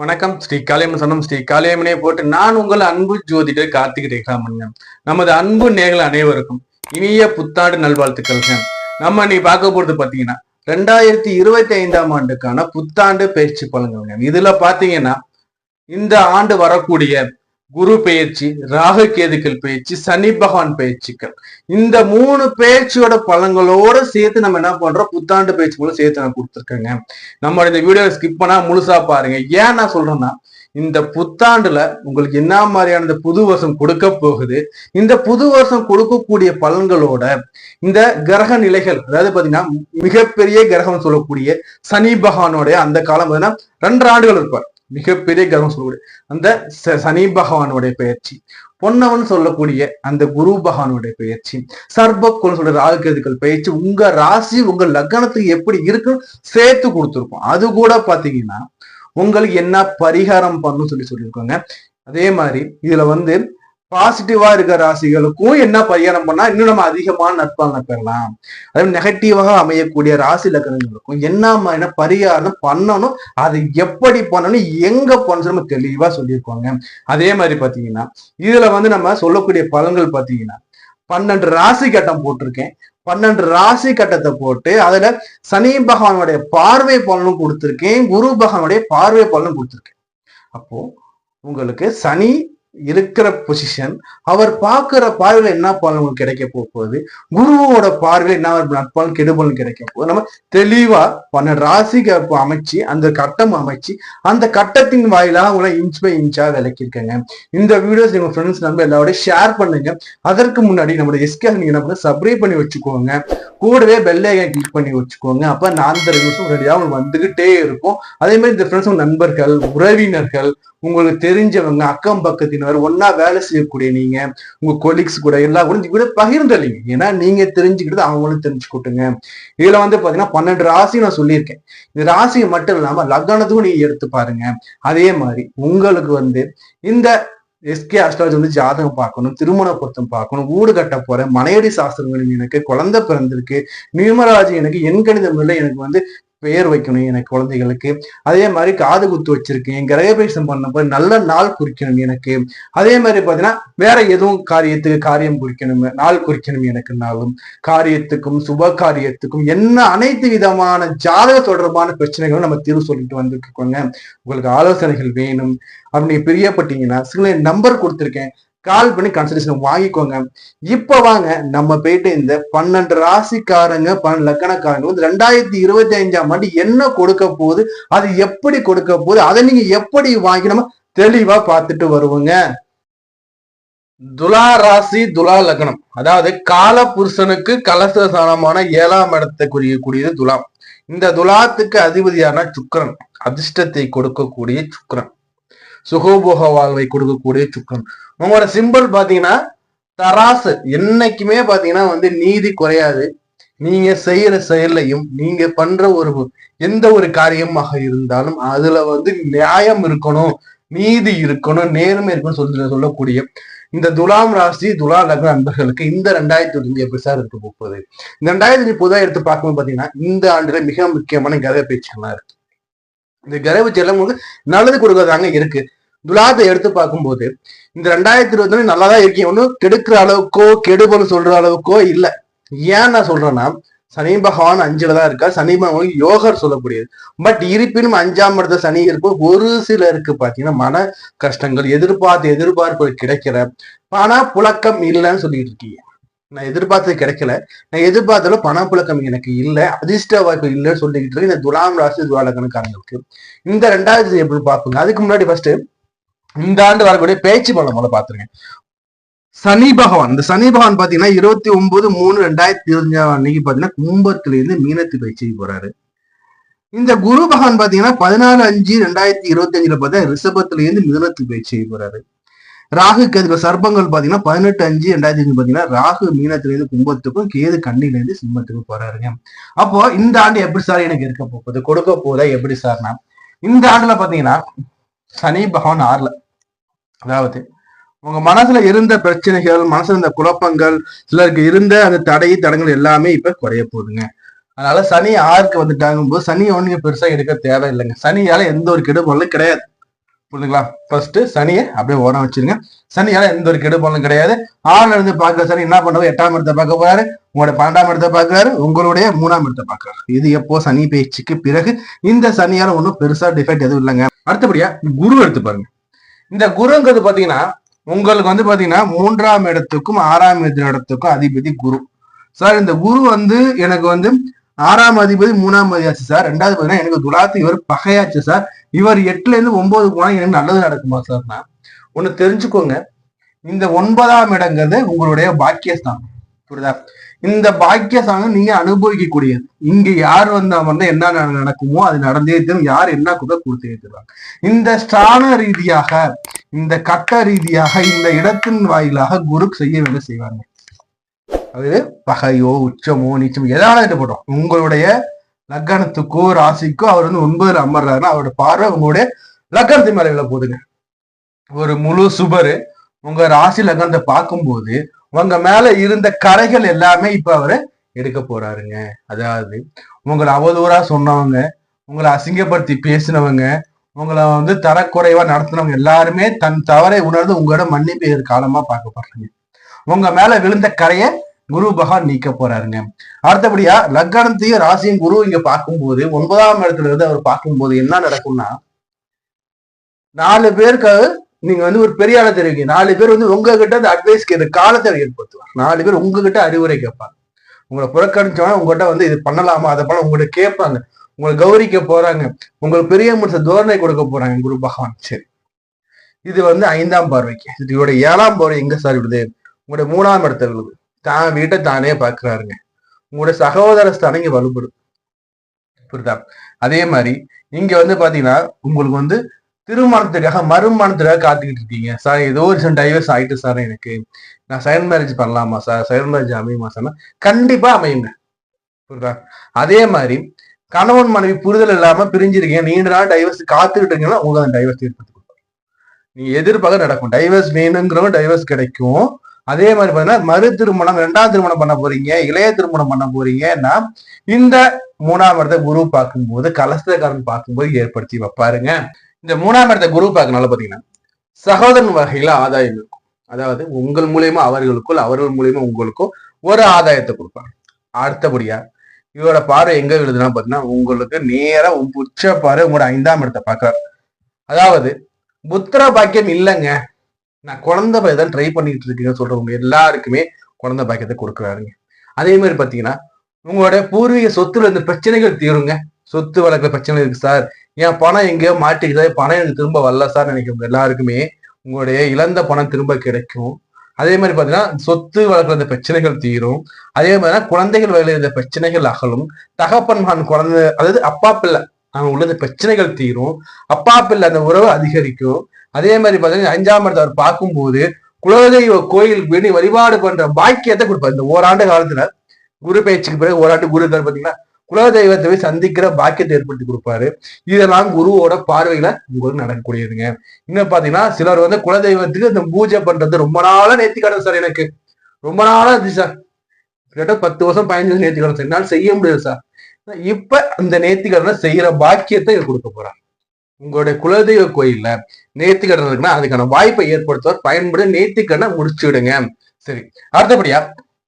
வணக்கம். ஸ்ரீ காளியம்மன் சொன்னம் ஸ்ரீ காளியம்மனே போட்டு நான் உங்கள் அன்பு ஜோதிடர் கார்த்திகை ரேகாமணியம். நமது அன்பு நேர்கள் அனைவருக்கும் இனிய புத்தாண்டு நல்வாழ்த்துக்கள்ங்க. நம்ம நீ பார்க்க போறது பாத்தீங்கன்னா ரெண்டாயிரத்தி இருபத்தி ஐந்தாம் ஆண்டுக்கான புத்தாண்டு பயிற்சி பலன்கள்ங்க இதுல பாத்தீங்கன்னா இந்த ஆண்டு வரக்கூடிய குரு பெயர்ச்சி ராகு கேதுக்கள் பயிற்சி சனி பகவான் பயிற்சிகள். இந்த மூணு பயிற்சியோட பலன்களோட சேர்த்து நம்ம என்ன பண்றோம்? புத்தாண்டு பயிற்சி கூட சேர்த்து நான் கொடுத்துருக்கேங்க. நம்ம இந்த வீடியோ ஸ்கிப் பண்ணா முழுசா பாருங்க. ஏன் நான் சொல்றேன்னா இந்த புத்தாண்டுல உங்களுக்கு என்ன மாதிரியான இந்த புது வருஷம் கொடுக்க போகுது? இந்த புது வருஷம் கொடுக்கக்கூடிய பலன்களோட இந்த கிரக நிலைகள் அதாவது பாத்தீங்கன்னா மிகப்பெரிய கிரகம் சொல்லக்கூடிய சனி பகவானுடைய அந்த காலம் பாத்தீங்கன்னா ரெண்டு ஆண்டுகள் இருப்பார். மிகப்பெரிய கிரகம் சொல்லக்கூடிய அந்த ச- சனி பகவானுடைய பெயர்ச்சி. பொன்னவன் சொல்லக்கூடிய அந்த குரு பகவானுடைய பெயர்ச்சி. சர்பக்குள் சொல்ற ராகுகேதுக்கள் பயிற்சி உங்க ராசி உங்க லக்னத்துக்கு எப்படி இருக்குன்னு சேர்த்து கொடுத்துருக்கோம். அது கூட பாத்தீங்கன்னா உங்களுக்கு என்ன பரிகாரம் பண்ணணும் சொல்லி சொல்லியிருக்கோங்க. அதே மாதிரி இதுல வந்து பாசிட்டிவா இருக்க ராசிகளுக்கும் என்ன பரிகாரம் பண்ணா இன்னும் நம்ம அதிகமான நற்பலனை பெறலாம். அதே நெகட்டிவாக அமையக்கூடிய ராசி லக்கணங்களுக்கும் என்ன மாதிரியான பரிகாரம் பண்ணணும் அது எப்படி பண்ணணும் எங்க பண்ணணும் நம்ம தெளிவா சொல்லியிருக்கோங்க. அதே மாதிரி பாத்தீங்கன்னா இதுல வந்து நம்ம சொல்லக்கூடிய பலன்கள் பாத்தீங்கன்னா பன்னெண்டு ராசி கட்டம் போட்டிருக்கேன். பன்னெண்டு ராசி கட்டத்தை போட்டு அதுல சனி பகவானுடைய பார்வை பலனும் கொடுத்திருக்கேன் குரு பகவானுடைய பார்வை பலனும் கொடுத்திருக்கேன். அப்போ உங்களுக்கு சனி இருக்கிற பொசிஷன் அவர் பார்க்கிற பார்வையில என்ன பலன் கிடைக்க போகுது? குருவோட பார்வையில என்ன நட்பாலும் நட்பலன் கெடுபலன் கிடைக்க போகுது? நம்ம தெளிவா பண்ண ராசிக்கு அமைச்சு அந்த கட்டம் அமைச்சு அந்த கட்டத்தின் வாயிலாக உங்களை இன்ச் பை இன்ச்சா விளக்கியிருக்கேங்க. இந்த வீடியோஸ் உங்க ஃப்ரெண்ட்ஸ் நம்ம எல்லாரோட ஷேர் பண்ணுங்க. அதற்கு முன்னாடி நம்மளோட எஸ்கே நீங்க என்ன பண்ண சப்ஸ்கிரைப் பண்ணி வச்சுக்கோங்க. கூடவே பெல்லையை கிளிக் பண்ணி வச்சுக்கோங்க. அப்ப நான் அந்த நியூஸும் ரெடியாக வந்துகிட்டே இருக்கும். அதே மாதிரி இந்த ஃப்ரெண்ட்ஸ் நண்பர்கள் உறவினர்கள் உங்களுக்கு தெரிஞ்சவங்க அக்கம் பக்கத்தினர் ஒன்னா வேலை செய்யக்கூடிய நீங்க உங்க கொலீக்ஸ் கூட எல்லா கூட கூட பகிர்ந்தளிங்க. ஏன்னா நீங்க தெரிஞ்சுக்கிட்டது அவங்களும் தெரிஞ்சுக்கிட்டுங்க. இதுல வந்து பாத்தீங்கன்னா பன்னெண்டு ராசி நான் சொல்லியிருக்கேன். இந்த ராசியை மட்டும் இல்லாம லக்னத்துக்கும் நீங்க எடுத்து பாருங்க. அதே மாதிரி உங்களுக்கு வந்து இந்த எஸ்கே அஸ்ட்ராலஜி வந்து ஜாதகம் பார்க்கணும் திருமண பொருத்தம் பார்க்கணும் வீடு கட்ட போறேன் மனையடி சாஸ்திரம் எனக்கு குழந்தை பிறந்திருக்கு நியூமராஜி எனக்கு எண்கணித முறையில் எனக்கு வந்து பெயர் வைக்கணும் எனக்கு குழந்தைகளுக்கு. அதே மாதிரி காது குத்து வச்சிருக்கேன். கிரகபேசம் பண்ணப்போ நல்ல நாள் குறிக்கணும் எனக்கு. அதே மாதிரி பார்த்தீங்கன்னா வேற எதுவும் காரியத்துக்கு காரியம் குறிக்கணும் நாள் குறிக்கணும் எனக்குனாலும் காரியத்துக்கும் சுப காரியத்துக்கும் என்ன அனைத்து விதமான ஜாதக தொடர்பான பிரச்சனைகளும் நம்ம தீர்வு சொல்லிட்டு வந்துருக்கோங்க உங்களுக்கு ஆலோசனைகள் வேணும். அப்படி பிரியப்பட்டீங்கன்னா சில நம்பர் கொடுத்துருக்கேன். கால் பண்ணி கன்சல்டேஷன் வாங்கிக்கோங்க. இப்ப வாங்க நம்ம போயிட்டு இந்த பன்னெண்டு ராசிக்காரங்க பன்னெண்டு லக்கணக்காரங்க வந்து ரெண்டாயிரத்தி இருபத்தி அஞ்சாம் ஆண்டு என்ன கொடுக்க போகுது அது எப்படி கொடுக்க போகுது அதை நீங்க எப்படி வாங்கி நம்ம தெளிவா பார்த்துட்டு வருவோங்க. துலா ராசி துலா லக்னம் அதாவது கால புருஷனுக்கு கலச சாணமான ஏழாம் இடத்தை கூடியது துலாம். இந்த துலாத்துக்கு அதிபதியான சுக்கரன் அதிர்ஷ்டத்தை கொடுக்கக்கூடிய சுக்கரன். சுகோபோக வாழ்வை கொடுக்கக்கூடிய சுக்கிரன் உங்களோட சிம்பிள் பாத்தீங்கன்னா தராசு. என்னைக்குமே பாத்தீங்கன்னா வந்து நீதி குறையாது. நீங்க செய்யற செயலையும் நீங்க பண்ற ஒரு எந்த ஒரு காரியமாக இருந்தாலும் அதுல வந்து நியாயம் இருக்கணும் நீதி இருக்கணும் நேர்மை இருக்கணும் சொல்லி சொல்லக்கூடிய இந்த துலாம் ராசி துலா லக்ன நண்பர்களுக்கு இந்த ரெண்டாயிரத்தி இருபத்தி எப்படி சார் இருக்க போகுது? இந்த ரெண்டாயிரத்தி பொதுவாக எடுத்து பார்க்கும்போது பாத்தீங்கன்னா இந்த ஆண்டுல மிக முக்கியமான கிரக பேச்சுகள்லாம் இருக்கு. இந்த கிரக செல்லம் உங்களுக்கு நல்லது கொடுக்கறதாங்க இருக்கு. துலாத்தை எடுத்து பார்க்கும்போது இந்த ரெண்டாயிரத்தி இருபத்தி ஒன்று நல்லா தான் இருக்கீங்க. ஒன்றும் கெடுக்கிற அளவுக்கோ கெடுபல் சொல்ற அளவுக்கோ இல்லை. ஏன் நான் சொல்றேன்னா சனி பகவான் அஞ்சுல தான் இருக்கா சனி பகவான் யோகர் சொல்லக்கூடியது. பட் இருப்பினும் அஞ்சாம் இடத்த சனி இருக்கும் ஒரு சிலருக்கு பார்த்தீங்கன்னா மன கஷ்டங்கள் எதிர்பார்த்து எதிர்பார்ப்பு கிடைக்கிற பண புழக்கம் இல்லைன்னு சொல்லிட்டு இருக்கீங்க. நான் எதிர்பார்த்தது கிடைக்கல. நான் எதிர்பார்த்தாலும் பணப்புழக்கம் எனக்கு இல்லை. அதிர்ஷ்ட வாய்ப்பு இல்லைன்னு சொல்லிக்கிட்டு இருக்கு இந்த துலாம் ராசி துவாலக்கணக்காரங்களுக்கு இந்த ரெண்டாயிரத்தி எப்படி பார்ப்போங்க? அதுக்கு முன்னாடி ஃபர்ஸ்ட் இந்த ஆண்டு வரக்கூடிய பேச்சு பலம் முதல்ல பாத்துருங்க. சனி பகவான். இந்த சனி பகவான் பாத்தீங்கன்னா இருபத்தி ஒன்பது மூணு ரெண்டாயிரத்தி இருபத்தஞ்சாம் அன்னைக்கு பாத்தீங்கன்னா கும்பத்துல இருந்து மீனத்து பயிற்சிக்கு போறாரு. இந்த குரு பகவான் பாத்தீங்கன்னா பதினாலு அஞ்சு ரெண்டாயிரத்தி இருபத்தி அஞ்சுல பார்த்தா ரிஷபத்துல இருந்து மிதனத்து பயிற்சி போறாரு. ராகு கேதுல சர்ப்பங்கள் பாத்தீங்கன்னா பதினெட்டு அஞ்சு ரெண்டாயிரத்தி அஞ்சு பாத்தீங்கன்னா ராகு மீனத்திலேருந்து கும்பத்துக்கும் கேது கண்ணிலிருந்து சிம்மத்துக்கும் போறாருங்க. அப்போ இந்த ஆண்டு எப்படி சார் எனக்கு இருக்க போகுது? கொடுக்க போதா எப்படி சார்னா இந்த ஆண்டுல பாத்தீங்கன்னா சனி பகவான் ஆறுல. அதாவது உங்க மனசுல இருந்த பிரச்சனைகள் மனசுல இருந்த குழப்பங்கள் சிலருக்கு இருந்த அந்த தடை தடங்கள் எல்லாமே இப்ப குறைய போகுதுங்க. அதனால சனி ஆறுக்கு வந்துட்டாங்க போது சனி ஒண்ணு பெருசா எடுக்க தேவையில்லைங்க. சனியால எந்த ஒரு கெடுபொருளும் கிடையாது. புரியுதுங்களா ஃபர்ஸ்ட் சனியை அப்படியே ஓரம் வச்சிருங்க சனியால எந்த ஒரு கெடுபாலும் கிடையாது ஆறுல இருந்து பார்க்குற சனி என்ன பண்ணுறது எட்டாம் இடத்தை பார்க்க போறாரு உங்களோட பன்னெண்டாம் இடத்தை பார்க்கறாரு உங்களுடைய மூணாம் இடத்தை பார்க்கறாரு இது எப்போ சனி பேச்சுக்கு பிறகு இந்த சனியால ஒன்றும் பெருசா டிஃபெக்ட் எதுவும் இல்லைங்க அடுத்தபடியா குரு எடுத்து பாருங்க இந்த குருங்கிறது பாத்தீங்கன்னா உங்களுக்கு வந்து பாத்தீங்கன்னா மூன்றாம் இடத்துக்கும் ஆறாம் இடத்துக்கும் அதிபதி குரு சார் இந்த குரு வந்து எனக்கு வந்து ஆறாம் அதிபதி மூணாம் அதிபதியாச்சு சார். ரெண்டாவது பாத்தீங்கன்னா எனக்கு துலாத்து இவர் பகையாச்சு சார். இவர் எட்டுல இருந்து ஒன்பது போனா எனக்கு நல்லது நடக்குமா சார் நான்? ஒண்ணு தெரிஞ்சுக்கோங்க. இந்த ஒன்பதாம் இடங்கிறது உங்களுடைய பாக்கியஸ்தானம். புரியுதா? இந்த பாக்கியஸ்தானம் நீங்க அனுபவிக்கக்கூடியது. இங்க யார் வந்து அமர்ந்தா என்ன நட- நடக்குமோ அது நடந்தே தரும். யார் என்ன கூட கொடுத்தே தருவாங்க. இந்த ஸ்தான ரீதியாக இந்த கட்ட ரீதியாக இந்த இடத்தின் வாயிலாக குரு செய்ய வேலை செய்வாங்க. அதாவது பகையோ உச்சமோ நீச்சமோ எதாவது போட்டோம் உங்களுடைய லக்கணத்துக்கோ ராசிக்கோ அவர் வந்து ஒன்பதுல அமர்றாருன்னா அவரோட பார்வை உங்களுடைய லக்கணத்து மேல விழ போகுதுங்க. ஒரு முழு சுபரு உங்க ராசி லக்கணத்தை பார்க்கும்போது உங்க மேல இருந்த கரைகள் எல்லாமே இப்ப அவரு எடுக்க போறாருங்க. அதாவது உங்களை அவதூறா சொன்னவங்க உங்களை அசிங்கப்படுத்தி பேசினவங்க உங்களை வந்து தரக்குறைவா நடத்தினவங்க எல்லாருமே தன் தவறை உணர்ந்து உங்களோட மன்னிப்பு எதிர் காலமா பார்க்க போறாங்க உங்க மேல விழுந்த கரையை குரு பகவான் நீக்க போறாருங்க. அடுத்தபடியா லக்னத்தையும் ராசியும் குரு இங்க பார்க்கும்போது ஒன்பதாம் இடத்துல இருந்து அவர் பார்க்கும்போது என்ன நடக்கும்னா நாலு பேருக்கு நீங்க வந்து ஒரு பெரிய ஆளை தெரிவிங்க. நாலு பேர் வந்து உங்ககிட்ட அந்த அட்வைஸ் கேட்க காலத்தை ஏற்படுத்துவார் நாலு பேர் உங்ககிட்ட அறிவுரை கேட்பாங்க. உங்களை புறக்கணிச்சோன்னா உங்ககிட்ட வந்து இது பண்ணலாமா? அதை பண்ண உங்கள்கிட்ட கேட்பாங்க. உங்களை கௌரிக்க போறாங்க. உங்களுக்கு பெரிய மனுஷ தோரணை கொடுக்க போறாங்க குரு பகவான். சரி. இது வந்து ஐந்தாம் பார்வைக்கு. இதோட ஏழாம் பார்வை எங்க சார் விடுது? உங்களுடைய மூணாம் இடத்துல விழுது. தான் வீட்டை தானே பாக்குறாருங்க உங்களோட சகோதர ஸ்தானம் இங்க வலுப்படும். புரியுதா? அதே மாதிரி இங்க வந்து பாத்தீங்கன்னா உங்களுக்கு வந்து திருமணத்துக்காக மறுமணத்துக்காக காத்துக்கிட்டு இருக்கீங்க. சார் ஏதோ ஒரு டைவர்ஸ் ஆயிட்டு சார் எனக்கு நான் சைன் மேரேஜ் பண்ணலாமா சார் சைன் மேரேஜ் அமையுமா சார் கண்டிப்பா அமையுங்க. புரியுதா? அதே மாதிரி கணவன் மனைவி புரிதல் இல்லாம பிரிஞ்சிருக்கீங்க. நீண்ட நாள் டைவர்ஸ் காத்துக்கிட்டு இருக்கீங்கன்னா உங்களுக்கு அந்த டைவர்ஸ் ஏற்படுத்தி கொடுப்பாங்க நீ எதிர்பார்க்க நடக்கும். டைவர்ஸ் வேணுங்கிறவங்க டைவர்ஸ் கிடைக்கும். அதே மாதிரி பார்த்தீங்கன்னா மறு திருமணம் ரெண்டாம் திருமணம் பண்ண போறீங்க இளைய திருமணம் பண்ண போறீங்கன்னா இந்த மூணாம் இடத்த குரு பார்க்கும்போது கலசக்காரன் பார்க்கும்போது ஏற்படுத்தி வைப்பாருங்க. இந்த மூணாம் இடத்த குரு பார்க்கனால பாத்தீங்கன்னா சகோதரன் வகையில ஆதாயம் இருக்கும். அதாவது உங்கள் மூலியமா அவர்களுக்குள் அவர்கள் மூலியமா உங்களுக்கும் ஒரு ஆதாயத்தை கொடுப்பாங்க அடுத்தபடியா இவரோட பார்வை எங்க விழுதுன்னா பாத்தீங்கன்னா உங்களுக்கு நேரா உச்ச பார்வை உங்களோட ஐந்தாம் இடத்தை பாக்குறாரு அதாவது புத்திர பாக்கியம் இல்லைங்க. நான் குழந்தை பாக்கியம் ட்ரை பண்ணிட்டு இருக்கீங்கன்னு சொல்றவங்க எல்லாருக்குமே குழந்தை பாக்கியத்தை கொடுக்குறாருங்க. அதே மாதிரி பாத்தீங்கன்னா உங்களோட பூர்வீக சொத்துல இருந்த பிரச்சனைகள் தீருங்க. சொத்து வழக்குல பிரச்சனை இருக்கு சார் என் பணம் எங்கேயோ மாட்டிக்குதா பணம் எனக்கு திரும்ப வரல சார் நினைக்கிறவங்க எல்லாருக்குமே உங்களுடைய இழந்த பணம் திரும்ப கிடைக்கும். அதே மாதிரி பாத்தீங்கன்னா சொத்து வழக்குல இருந்த பிரச்சனைகள் தீரும். அதே மாதிரி குழந்தைகள் வகையில் இருந்த பிரச்சனைகள் அகலும். தகப்பன் மகன் குழந்தை அதாவது அப்பா பிள்ளை அவங்க உள்ள பிரச்சனைகள் தீரும். அப்பா பிள்ளை அந்த உறவு அதிகரிக்கும். அதே மாதிரி பார்த்தீங்கன்னா அஞ்சாம் இடத்தை அவர் பார்க்கும்போது குலதெய்வ கோயிலுக்கு வேண்டி வழிபாடு பண்ற பாக்கியத்தை கொடுப்பார். இந்த ஓராண்டு காலத்துல குரு பயிற்சிக்கு பிறகு ஓராண்டு குரு பார்த்தீங்கன்னா பாத்தீங்கன்னா குலதெய்வத்தை போய் சந்திக்கிற பாக்கியத்தை ஏற்படுத்தி கொடுப்பாரு. இதெல்லாம் குருவோட பார்வையில உங்களுக்கு நடக்கக்கூடியதுங்க. இன்னும் பாத்தீங்கன்னா சிலர் வந்து குலதெய்வத்துக்கு இந்த பூஜை பண்றது ரொம்ப நாளா நேர்த்தி கடன் சார் எனக்கு. ரொம்ப நாளா இருந்துச்சு சார். கிட்ட பத்து வருஷம் பதினஞ்சு வருஷம் நேர்த்தி கடன் சார். என்னால் செய்ய முடியாது சார். இப்ப அந்த நேர்த்தி கடனை செய்யற பாக்கியத்தை கொடுக்க போறார். உங்களுடைய குலதெய்வ கோயில்ல நேர்த்தி கடன் இருக்குன்னா அதுக்கான வாய்ப்பை ஏற்படுத்துவார். பயன்பட நேர்த்தி கடனை முடிச்சு விடுங்க சரி. அடுத்தபடியா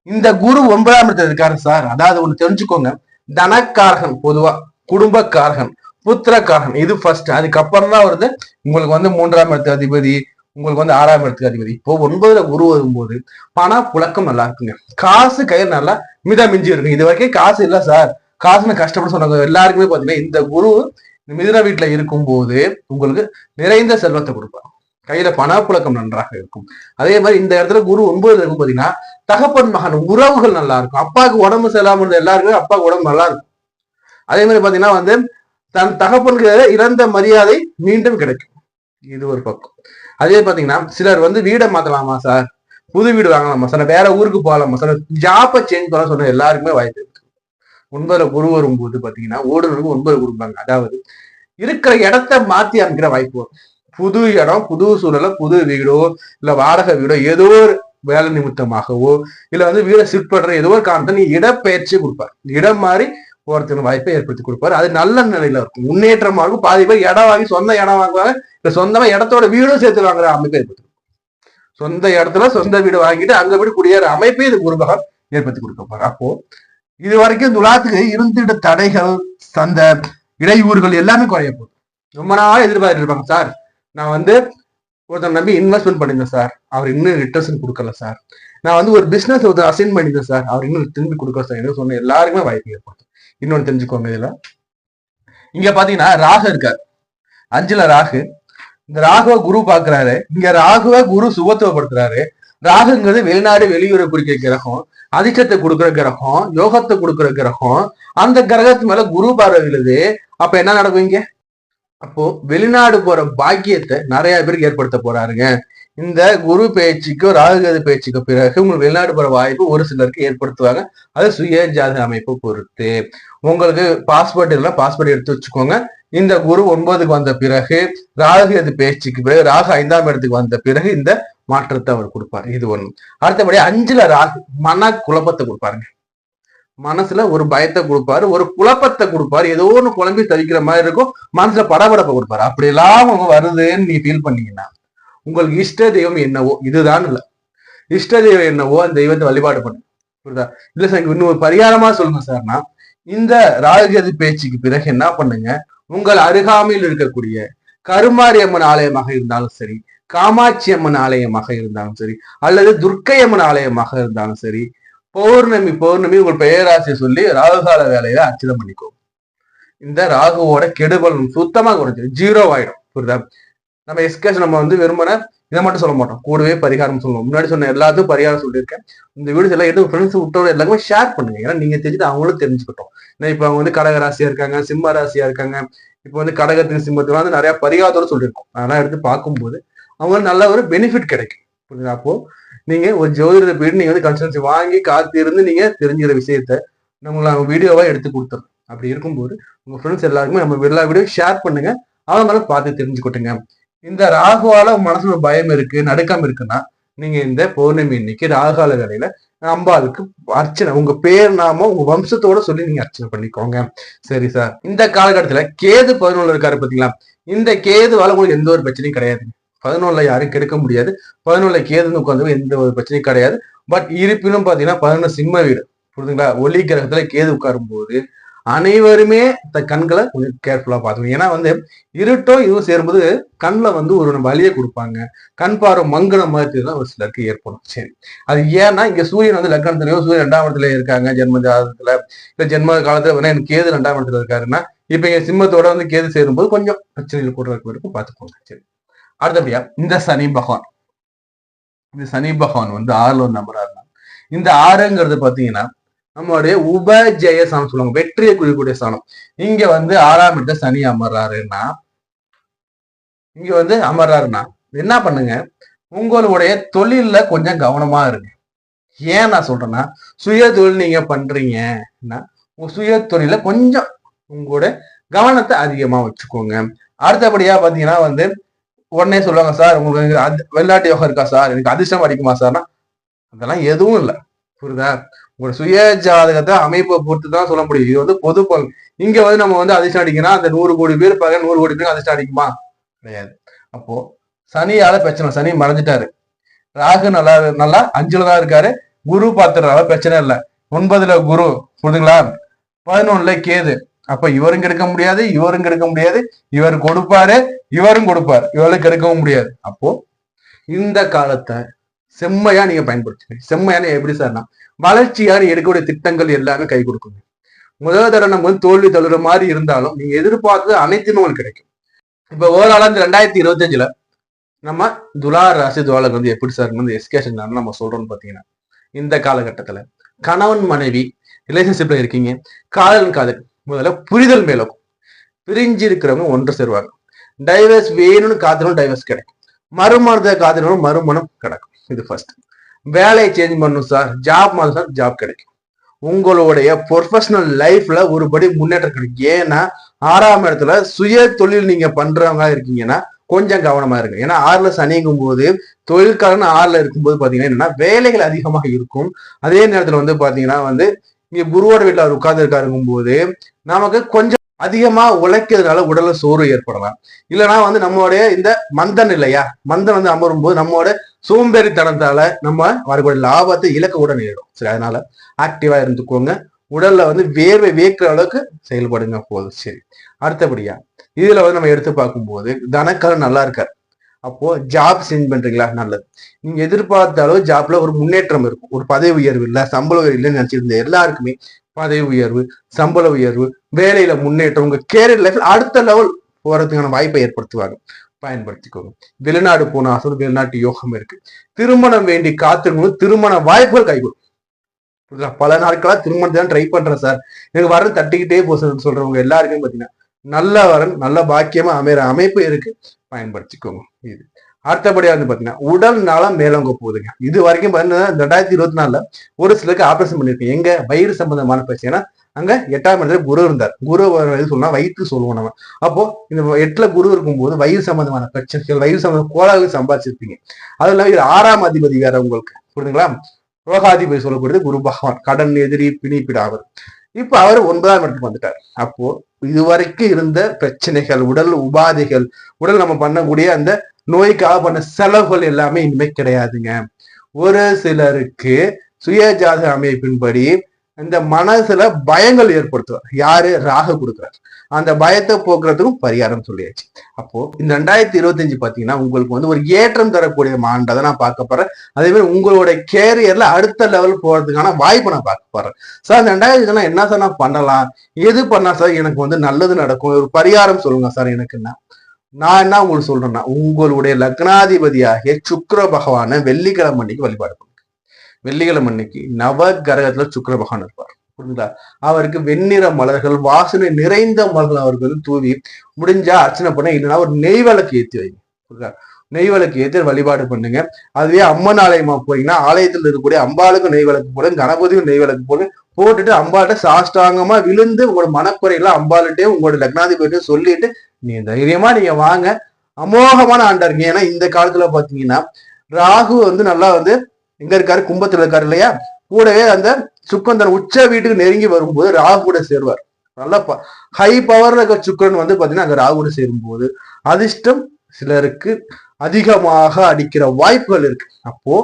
இந்த குரு ஒன்பதாம் இடத்துல இருக்காரு சார். அதாவது ஒண்ணு தெரிஞ்சுக்கோங்க. தனக்காரகன் பொதுவா குடும்பக்காரகன் புத்திரக்காரகன் இது ஃபர்ஸ்ட் அதுக்கப்புறம் தான் வருது உங்களுக்கு வந்து மூன்றாம் இடத்து அதிபதி உங்களுக்கு வந்து ஆறாம் இடத்துக்கு அதிபதி. இப்போ ஒன்பதுல குரு வரும்போது பண புழக்கம் நல்லா இருக்குங்க. காசு கையில் நல்லா மித மிஞ்சி இருக்கு இது வரைக்கும் காசு இல்ல சார். காசுன்னு கஷ்டப்பட்டு சொன்னாங்க எல்லாருக்குமே பாத்தீங்கன்னா இந்த குரு இந்த மிதுன வீட்டுல இருக்கும்போது உங்களுக்கு நிறைந்த செல்வத்தை கொடுப்பார். கையில பணப்புழக்கம் நன்றாக இருக்கும். அதே மாதிரி இந்த இடத்துல குரு ஒன்பதுல இருக்கும் பாத்தீங்கன்னா தகப்பன் மகன் உறவுகள் நல்லா இருக்கும். அப்பாவுக்கு உடம்பு சரியில்லாம இருந்த எல்லாருக்குமே அப்பாவுக்கு உடம்பு நல்லா இருக்கும். அதே மாதிரி பாத்தீங்கன்னா வந்து தன் தகப்பனுக்கு இறந்த மரியாதை மீண்டும் கிடைக்கும். இது ஒரு பக்கம். அதே பாத்தீங்கன்னா சிலர் வந்து வீடை மாத்தலாமா சார்? புது வீடு வாங்கலாமா? சார் வேற ஊருக்கு போகலாமா? சார் ஜாப்பை சேஞ்ச் பண்ண சொன்ன எல்லாருக்குமே வாய்ப்பு ஒன்பதுல குரு வரும்போது பாத்தீங்கன்னா ஓடுநருக்கு ஒன்பது கொடுப்பாங்க அதாவது இருக்கிற இடத்த மாத்தி அமைக்கிற வாய்ப்பு. வரும் புது இடம் புது சூழல புது வீடோ இல்ல வாடகை வீடோ ஏதோ ஒரு வேலை நிமித்தமாகவோ இல்ல வந்து வீடை ஷிஃப்ட் பண்ற ஏதோ ஒரு காரணத்தை நீ இடப்பெயர்ச்சி கொடுப்பார். இடம் மாறி போறதுக்கு வாய்ப்பை ஏற்படுத்தி கொடுப்பாரு. அது நல்ல நிலையில இருக்கும். முன்னேற்றமா இருக்கும் பாதி பேர் இடம் வாங்கி சொந்த இடம் வாங்குவாங்க. இல்ல சொந்தமா இடத்தோட வீடும் சேர்த்து வாங்குற அமைப்பை ஏற்படுத்தி சொந்த இடத்துல சொந்த வீடு வாங்கிட்டு அங்க வீடு குடியேற அமைப்பை இது குருபகம் ஏற்படுத்தி கொடுக்க போறார். அப்போ இது வரைக்கும் துலாத்துக்கு இருந்துட்ட தடைகள் அந்த இடையூறுகள் எல்லாமே குறைய போகுது. ரொம்ப நாள் எதிர்பார்த்து இருப்பாங்க சார் நான் வந்து ஒருத்தர் நம்பி இன்வெஸ்ட்மெண்ட் பண்ணியிருந்தேன் சார். அவர் இன்னும் ரிட்டர்ன்ஸ் கொடுக்கல சார். நான் வந்து ஒரு பிசினஸ் ஒருத்தர் அசைன் பண்ணியிருந்தேன் சார். அவர் இன்னும் திரும்பி கொடுக்கல சார். என்ன சொன்ன எல்லாருக்குமே வாய்ப்பு ஏற்படுத்தும் இன்னொன்று தெரிஞ்சுக்கோங்க இதுல. இங்க பாத்தீங்கன்னா ராகு இருக்கார். அஞ்சுல ராகு. இந்த ராகுவ குரு பாக்குறாரு இங்க ராகுவ குரு சுபத்துவப்படுத்துறாரு ராகுங்கிறது வெளிநாடு வெளியூரை குறிக்கிற கிரகம் அதிக்கத்தை கொடுக்குற கிரகம் யோகத்தை கொடுக்குற கிரகம். அந்த கிரகத்து மேல குரு பார்வை விழுது. அப்ப என்ன நடக்கும் இங்க? அப்போ வெளிநாடு போற பாக்கியத்தை நிறைய பேருக்கு ஏற்படுத்த போறாருங்க. இந்த குரு பேச்சுக்கோ ராகுகது பேச்சுக்கு பிறகு உங்களுக்கு வெளிநாடு போற வாய்ப்பு ஒரு சிலருக்கு ஏற்படுத்துவாங்க. அது சுய ஜாத அமைப்பு பொறுத்து. உங்களுக்கு பாஸ்போர்ட் இல்லை பாஸ்போர்ட் எடுத்து வச்சுக்கோங்க. இந்த குரு ஒன்பதுக்கு வந்த பிறகு ராகு எது பேச்சுக்கு பிறகு ராகு ஐந்தாம் இடத்துக்கு வந்த பிறகு இந்த மாற்றத்தை அவர் கொடுப்பார். இது ஒண்ணு. அடுத்தபடி அஞ்சுல ராகு மன குழப்பத்தை கொடுப்பாருங்க. மனசுல ஒரு பயத்தை கொடுப்பாரு ஒரு குழப்பத்தை கொடுப்பாரு. ஏதோ ஒன்று குழம்பி தவிக்கிற மாதிரி இருக்கும். மனசுல படபடப்பை கொடுப்பாரு. அப்படி எல்லாம் அவங்க வருதுன்னு நீ ஃபீல் பண்ணீங்கன்னா உங்களுக்கு இஷ்ட தெய்வம் என்னவோ இதுதான் இல்ல. இஷ்ட தெய்வம் என்னவோ அந்த தெய்வத்தை வழிபாடு பண்ணு. புரியுதா? இல்ல சார் இன்னும் ஒரு பரிகாரமா சொல்லுங்க சார்னா இந்த ராஜகதி பேச்சுக்கு பிறகு என்ன பண்ணுங்க உங்கள் அருகாமையில் இருக்கக்கூடிய கருமாரியம்மன் ஆலயமாக இருந்தாலும் சரி காமாட்சி அம்மன் ஆலயமாக இருந்தாலும் சரி அல்லது துர்க்கை அம்மன் ஆலயமாக இருந்தாலும் சரி பௌர்ணமி பௌர்ணமி உங்கள் பெயராசியை சொல்லி ராகுகால வேலையில அர்ச்சனை பண்ணிக்கோ. இந்த ராகுவோட கெடுபல் சுத்தமா குறைஞ்சிடும் ஜீரோ ஆயிடும். புரியுதா? நம்ம எஸ்கேஷ் நம்ம வந்து வெறுமனே இதை மட்டும் சொல்ல மாட்டோம். கூடவே பரிகாரம் சொல்லுவோம். முன்னாடி சொன்ன எல்லாத்துக்கும் பரிகாரம் சொல்லியிருக்கேன். இந்த வீடியோஸ் எல்லாம் எதுவும் ஃப்ரெண்ட்ஸ் விட்டோட எல்லாமே ஷேர் பண்ணுங்க. ஏன்னா நீங்க தெரிஞ்சுட்டு அவங்களும் தெரிஞ்சுக்கிட்டோம். ஏன்னா இப்போ அவங்க வந்து கடக ராசியா இருக்காங்க சிம்ம ராசியா இருக்காங்க. இப்போ வந்து கடகத்துக்கு சிம்மத்துக்கு வந்து நிறைய பரிகாரத்தோட சொல்லியிருக்கோம். அதெல்லாம் எடுத்து பார்க்கும்போது அவங்களுக்கு நல்ல ஒரு பெனிஃபிட் கிடைக்கும். புரியுதா? அப்போ நீங்க ஒரு ஜோதிடத்தை போயிட்டு நீங்க வந்து கன்சல்டன்சி வாங்கி காத்து இருந்து நீங்க தெரிஞ்சுக்கிற விஷயத்த நம்மள வீடியோவா எடுத்து கொடுத்துரும் அப்படி இருக்கும்போது உங்க ஃப்ரெண்ட்ஸ் எல்லாருக்குமே நம்ம எல்லா வீடியோ ஷேர் பண்ணுங்க. அவங்களும் பார்த்து தெரிஞ்சுக்கிட்டுங்க. இந்த ராகுவால மனசுல பயம் இருக்கு நடுக்கம் இருக்குன்னா நீங்க இந்த பௌர்ணமி இன்னைக்கு ராகால வேலையில அம்பாளுக்கு அர்ச்சனை உங்க பேர் நாம உங்க வம்சத்தோட சொல்லி நீங்க அர்ச்சனை பண்ணிக்கோங்க. சரி சார் இந்த காலகட்டத்துல கேது பதினொன்று இருக்காரு பாத்தீங்களா? இந்த கேதுவால உங்களுக்கு எந்த ஒரு பிரச்சனையும் கிடையாதுங்க. பதினொன்னுல யாரும் கெடுக்க முடியாது. பதினொன்னுல கேதுன்னு உட்காந்து எந்த ஒரு பிரச்சனையும் கிடையாது. பட் இருப்பினும் பார்த்தீங்கன்னா பதினொன்று சிம்ம வீடு. புரிதுங்களா ஒளி கிரகத்துல கேது உட்காரும் போது அனைவருமே இந்த கண்களை கொஞ்சம் கேர்ஃபுல்லாக பார்த்துக்கணும். ஏன்னா வந்து இருட்டும் இதுவும் சேரும்போது கண்ணில் வந்து ஒரு வலியை கொடுப்பாங்க. கண் பார்வை மங்கின மாதிரி தான் ஒரு சிலருக்கு ஏற்படும். சரி. அது ஏன்னா இங்கே சூரியன் வந்து லக்னத்திலயோ சூரியன் ரெண்டாம் இடத்துல இருக்காங்க. ஜென்ம ஜாதகத்தில். இல்லை ஜென்ம காலத்தில் வேணா எனக்கு கேது ரெண்டாம் இடத்துல இருக்காருன்னா இப்போ இங்க சிம்மத்தோட வந்து கேது சேரும்போது கொஞ்சம் பிரச்சனைகள் கூட இருக்கும் பார்த்துக்கோங்க. சரி. அடுத்தபடியா இந்த சனி பகவான். இந்த சனி பகவான் வந்து ஆறுல ஒரு நம்பரா இருந்தாங்க இந்த ஆறுங்கிறது பாத்தீங்கன்னா நம்மளுடைய உபஜெய ஸ்தானம் சொல்லுவாங்க. வெற்றியை குறிக்கக்கூடிய ஸ்தானம் இங்க வந்து ஆறாம் இடத்த சனி அமர்றாருன்னா இங்க வந்து அமர்றாருன்னா என்ன பண்ணுங்க? உங்களுடைய தொழில்ல கொஞ்சம் கவனமா இருங்க. ஏன் நான் சொல்றேன்னா சுய தொழில் நீங்க பண்றீங்கன்னா உங்க சுய தொழில கொஞ்சம் உங்களோட கவனத்தை அதிகமா வச்சுக்கோங்க. அடுத்தபடியா பாத்தீங்கன்னா வந்து உடனே சொல்லுவாங்க சார் உங்களுக்கு அது- வெள்ளாட்டு யோகம் இருக்கா சார்? எனக்கு அதிர்ஷ்டம் அடிக்குமா சார்னா? அதெல்லாம் எதுவும் இல்லை. புரியுதா? உங்களோட சுய ஜாதகத்தை அமைப்பை பொறுத்து தான் சொல்ல முடியும். இது வந்து பொது பலன் இங்க வந்து நம்ம வந்து அதிர்ஷ்டம் அடிக்கணும் அந்த நூறு கோடி பேர் பகல் நூறு கோடி பேர் அதிர்ஷ்டம் அடிக்குமா? கிடையாது. அப்போ சனியால பிரச்சனை சனி மறைஞ்சிட்டாரு. ராகு நல்லா நல்லா அஞ்சுல தான் இருக்காரு. குரு பாத்துறாரு பிரச்சனை இல்லை. ஒன்பதுல குரு புரியுதுங்களா? பதினொன்னுல கேது. அப்ப இவரும் கெடுக்க முடியாது இவரும் கெடுக்க முடியாது. இவர் கொடுப்பாரு இவரும் கொடுப்பாரு. இவருக்கு கெடுக்கவும் முடியாது. அப்போ இந்த காலத்தை செம்மையா நீங்க பயன்படுத்துங்க செம்மையான எப்படி சார்னா வளர்ச்சியான எடுக்கக்கூடிய திட்டங்கள் எல்லாமே கை கொடுக்குங்க. முதல் தடவை நம்ம வந்து தோல்வி தழுற மாதிரி இருந்தாலும் நீங்க எதிர்பார்த்தது அனைத்துமே உங்களுக்கு கிடைக்கும். இப்ப ஓவராலா இந்த ரெண்டாயிரத்தி இருபத்தஞ்சுல நம்ம துலா ராசி துவாலக் வந்து எப்படி சார் வந்து எஸ்கேஷன் நம்ம சொல்றோம்னு பாத்தீங்கன்னா இந்த காலகட்டத்துல கணவன் மனைவி ரிலேஷன்ஷிப்ல இருக்கீங்க. காதல் காதல் முதல்ல புரிதல் மேலும். பிரிஞ்சு இருக்கிறவங்க ஒன்று சேருவாங்க. டைவர்ஸ் வேணும்னு காதலும் டைவர்ஸ் கிடைக்கும். மறுமணத்தை காதலும் மறுமணம் கிடைக்கும். இது ஃபர்ஸ்ட் வேலையை சேஞ்ச் பண்ணணும் சார் ஜாப் மாதிரி சார் ஜாப் கிடைக்கும். உங்களுடைய ப்ரொஃபஷனல் லைஃப்ல ஒருபடி முன்னேற்றம் கிடைக்கும். ஏன்னா ஆறாம் இடத்துல சுய தொழில் நீங்க பண்றவங்க இருக்கீங்கன்னா கொஞ்சம் கவனமா இருக்கும் ஏன்னா ஆறுல சனிங்கும் போது தொழிற்காரன் ஆறுல இருக்கும்போது பாத்தீங்கன்னா என்னன்னா வேலைகள் அதிகமாக இருக்கும். அதே நேரத்துல வந்து பாத்தீங்கன்னா வந்து இங்க குருவோட வீட்டுல அவர் உட்கார்ந்து இருக்காருங்கும் போது நமக்கு கொஞ்சம் அதிகமா உழைக்கிறதுனால உடல்ல சோர்வு ஏற்படலாம். இல்லைன்னா வந்து நம்மளுடைய இந்த மந்தன் இல்லையா? மந்தன் வந்து அமரும் போது நம்மளோட சோம்பேறித்தனத்தால நம்ம வரக்கூடிய லாபத்தை இலக்க கூட நேரிடும். சரி அதனால ஆக்டிவா இருந்துக்கோங்க. உடல்ல வந்து வேர்வை வேக்கிற அளவுக்கு செயல்படுங்க போதும். சரி அடுத்தபடியா இதுல வந்து நம்ம எடுத்து பார்க்கும்போது தனக்கல் நல்லா இருக்காரு. அப்போ ஜாப் சேஞ்ச் பண்றீங்களா? நல்லது. நீங்க எதிர்பார்த்த அளவு ஜாப்ல ஒரு முன்னேற்றம் இருக்கும். ஒரு பதவி உயர்வு இல்லை சம்பள உயர்வு இல்லைன்னு நினைச்சிருந்த எல்லாருக்குமே பதவி உயர்வு சம்பள உயர்வு வேலையில முன்னேற்றம் உங்க கேரியர் லைஃப்ல அடுத்த லெவல் போறதுக்கான வாய்ப்பை ஏற்படுத்துவாங்க. பயன்படுத்திக்கோங்க. வெளிநாடு போன ஆசை வெளிநாட்டு யோகம் இருக்கு. திருமணம் வேண்டி காத்திருக்கணும். திருமண வாய்ப்புகள் கைகூடும். பல நாட்களா திருமணத்தை தான் ட்ரை பண்றேன் சார் எனக்கு வரது தட்டிக்கிட்டே போ சொல்றவங்க எல்லாருக்கும் பாத்தீங்கன்னா நல்ல வரன் நல்ல பாக்கியமா அமைற அமைப்பு இருக்கு. பயன்படுத்திக்கோங்க. இது. அடுத்தபடியாக வந்து பார்த்தீங்கன்னா உடல் நலம் மேலோங்க போகுதுங்க. இது வரைக்கும் பார்த்தீங்கன்னா ரெண்டாயிரத்தி இருபத்தி நாலுல ஒரு சிலருக்கு ஆப்ரேஷன் பண்ணியிருக்கேன். எங்க வயிறு சம்பந்தமான பிரச்சனை அங்கே அங்க எட்டாம் இடத்துல குரு இருந்தார். குரு எது சொல்லலாம் வயிற்று சொல்லுவோம் நம்ம. அப்போ இந்த எட்டுல குரு இருக்கும்போது வயிறு சம்பந்தமான பிரச்சனைகள் வயிறு சம்பந்தம் கோளாறுகள் சம்பாதிச்சிருப்பீங்க. அது இல்லாமல் இது ஆறாம் அதிபதி வேற உங்களுக்கு. புரியுதுங்களா? ரோகாதிபதி சொல்லக்கூடியது குரு பகவான். கடன் எதிரி பிணிப்பிடாவர் இப்ப அவர் ஒன்பதாம் இடத்துக்கு வந்துட்டார். அப்போ இதுவரைக்கும் இருந்த பிரச்சனைகள் உடல் உபாதைகள் உடல் நம்ம பண்ணக்கூடிய அந்த நோய்க்காக பண்ண செலவுகள் எல்லாமே இனிமே கிடையாதுங்க. ஒரு சிலருக்கு சுய ஜாதக அமைப்பின்படி இந்த மனசுல பயங்கள் ஏற்படுத்துவார். யாரு? ராக கொடுக்குறாரு. அந்த பயத்தை போக்குறதுக்கும் பரிகாரம் சொல்லியாச்சு. அப்போ இந்த ரெண்டாயிரத்தி இருபத்தஞ்சு பாத்தீங்கன்னா உங்களுக்கு வந்து ஒரு ஏற்றம் தரக்கூடிய ஆண்டை நான் பார்க்க போறேன். அதே மாதிரி உங்களோட கேரியர்ல அடுத்த லெவல் போறதுக்கான வாய்ப்பை நான் பார்க்க போறேன். சார் இந்த ரெண்டாயிரத்தி இதெல்லாம் என்ன சார் நான் பண்ணலாம்? எது பண்ணா சார் எனக்கு வந்து நல்லது நடக்கும்? ஒரு பரிகாரம் சொல்லுங்க சார் எனக்கு என்ன? நான் என்ன உங்களுக்கு சொல்றேன்னா உங்களுடைய லக்னாதிபதியாகிய சுக்கர பகவானை வெள்ளிக்கிழமை அன்னைக்கு வழிபாடு வெள்ளிக்கிழமை அன்னைக்கு நவ கிரகத்துல சுக்கிர பகவான் இருப்பார். புரியுங்களா அவருக்கு வெண்ணிற மலர்கள் வாசனை நிறைந்த மலர்கள் அவருக்கு தூவி முடிஞ்சா அர்ச்சனை பண்ண இல்லைன்னா ஒரு நெய் விளக்கு ஏத்தி வைங்க. புரியுதா நெய் விளக்கு ஏத்தி வழிபாடு பண்ணுங்க. அதுவே அம்மன் ஆலயமா போறீங்கன்னா ஆலயத்தில் இருக்கக்கூடிய அம்பாளுக்கும் நெய் விளக்கு போடுங்க கணபதியும் நெய் விளக்கு போடுங்க. போட்டுட்டு அம்பாட்ட சாஷ்டாங்கமா விழுந்து உங்களோட மனக்குறையெல்லாம் அம்பாளுட்டே உங்களோட லக்னாதிபதியும் சொல்லிட்டு நீங்க தைரியமா நீங்க வாங்க. அமோகமான ஆண்டா இருக்கீங்க ஏன்னா இந்த காலத்துல பாத்தீங்கன்னா ராகு வந்து நல்லா வந்து எங்க இருக்காரு கும்பத்துல இருக்காரு இல்லையா? கூடவே அந்த சுக்கரன் உச்ச வீட்டுக்கு நெருங்கி வரும்போது ராகு கூட சேருவார். நல்லா ஹை பவர்ல இருக்க சுக்கரன் வந்து பாத்தீங்கன்னா அங்க ராகு கூட சேரும்போது அதிர்ஷ்டம் சிலருக்கு அதிகமாக அடிக்கிற வாய்ப்புகள் இருக்கு. அப்போ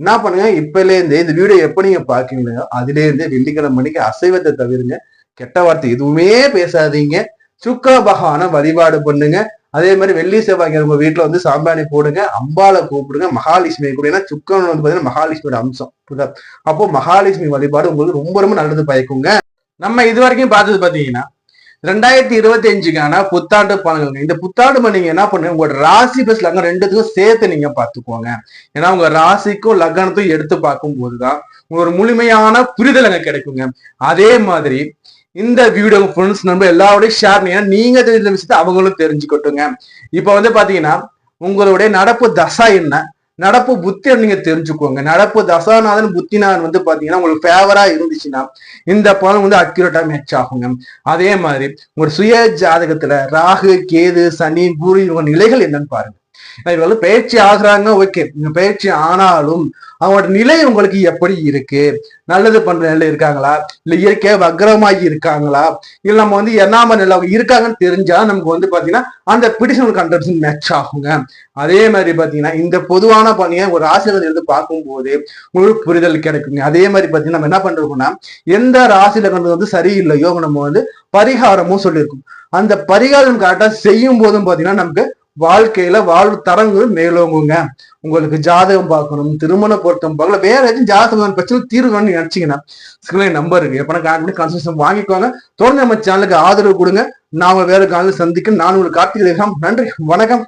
என்ன பண்ணுங்க? இப்பல இருந்தே இந்த வீடியோ எப்ப நீங்க பாக்கீங்களோ அதுல இருந்தே வெள்ளிக்கிழமை மணிக்கு அசைவத்தை தவிருங்க. கெட்ட வார்த்தை எதுவுமே பேசாதீங்க. சுக்கர பகவானை வழிபாடு பண்ணுங்க. அதே மாதிரி வெள்ளி செவ்வாய்க்கு உங்க வீட்டுல வந்து சாம்பானி போடுங்க அம்பாலை கூப்பிடுங்க மகாலட்சுமியை கூட ஏன்னா சுக்கரன் வந்து பாத்தீங்கன்னா மகாலட்சுமியோட அம்சம். புரியுதா? அப்போ மகாலட்சுமி வழிபாடு உங்களுக்கு ரொம்ப ரொம்ப நல்லது பயக்குங்க. நம்ம இது வரைக்கும் பார்த்தது பாத்தீங்கன்னா ரெண்டாயிரத்தி இருபத்தி அஞ்சுக்கான புத்தாண்டு பலன்கள். இந்த புத்தாண்டு நீங்க என்ன பண்ணுங்க? உங்களோட ராசி பிளஸ் லக்னம் ரெண்டுத்துக்கும் சேர்த்து நீங்க பாத்துக்கோங்க ஏன்னா உங்க ராசிக்கும் லக்னத்தையும் எடுத்து பார்க்கும் போதுதான் ஒரு முழுமையான புரிதல் அங்க கிடைக்குங்க. அதே மாதிரி இந்த வீடியோ ஃப்ரெண்ட்ஸ் நம்ம எல்லாரோடையும் ஷேர் பண்ணி நீங்க தெரிஞ்ச விஷயத்த அவங்களும் தெரிஞ்சுக்கட்டுங்க. இப்போ வந்து பாத்தீங்கன்னா உங்களுடைய நடப்பு தசா என்ன? நடப்பு புத்தி நீங்க தெரிஞ்சுக்கோங்க. நடப்பு தசாநாதன் புத்திநாதன் வந்து பாத்தீங்கன்னா உங்களுக்கு ஃபேவரா இருந்துச்சுன்னா இந்த பலன் வந்து அக்யூரேட்டா மேட்ச் ஆகுங்க. அதே மாதிரி ஒரு சுய ஜாதகத்துல ராகு கேது சனி குரு இவங்க நிலைகள் என்னன்னு பாருங்க. இவங்க வந்து பயிற்சி ஆகுறாங்க ஓகே பயிற்சி ஆனாலும் அவங்களோட நிலை உங்களுக்கு எப்படி இருக்கு? நல்லது பண்ற நிலை இருக்காங்களா? இல்ல இயற்கையா வக்ரமாகி இருக்காங்களா? இல்ல நம்ம வந்து என்னாம நிலை இருக்காங்கன்னு தெரிஞ்சா நமக்கு வந்து பாத்தீங்கன்னா அந்த பிடிஷனல் கண்டர்ஸ் மேட்ச் ஆகுங்க. அதே மாதிரி பாத்தீங்கன்னா இந்த பொதுவான பணியை ஒரு ஆசிரியர் இருந்து பார்க்கும்போது உங்களுக்கு புரிதல் கிடைக்குங்க. அதே மாதிரி பாத்தீங்கன்னா நம்ம என்ன பண்றோம்னா எந்த ராசியில கண்டது வந்து சரியில்லையோ நம்ம வந்து பரிகாரமும் சொல்லியிருக்கோம். அந்த பரிகாரம் கரெக்டா செய்யும் போதும் பாத்தீங்கன்னா நமக்கு வாழ்க்கையில வாழ்வு தரங்கள் மேலோங்குங்க. உங்களுக்கு ஜாதகம் பார்க்கணும் திருமண பொருத்தம் பார்க்கல வேற எதுவும் ஜாதகம் பிரச்சனை தீர்வுன்னு நினைச்சீங்கன்னா ஸ்கிரீன் நம்பர் இருக்கு. எப்பனா கால் பண்ணி கன்சல்டேஷன் வாங்கிக்கோங்க. தொடர்ந்து நம்ம சேனலுக்கு ஆதரவு கொடுங்க. நாம வேற காலையில் சந்திக்க நான் உங்களுக்கு கார்த்திகை நன்றி. வணக்கம்.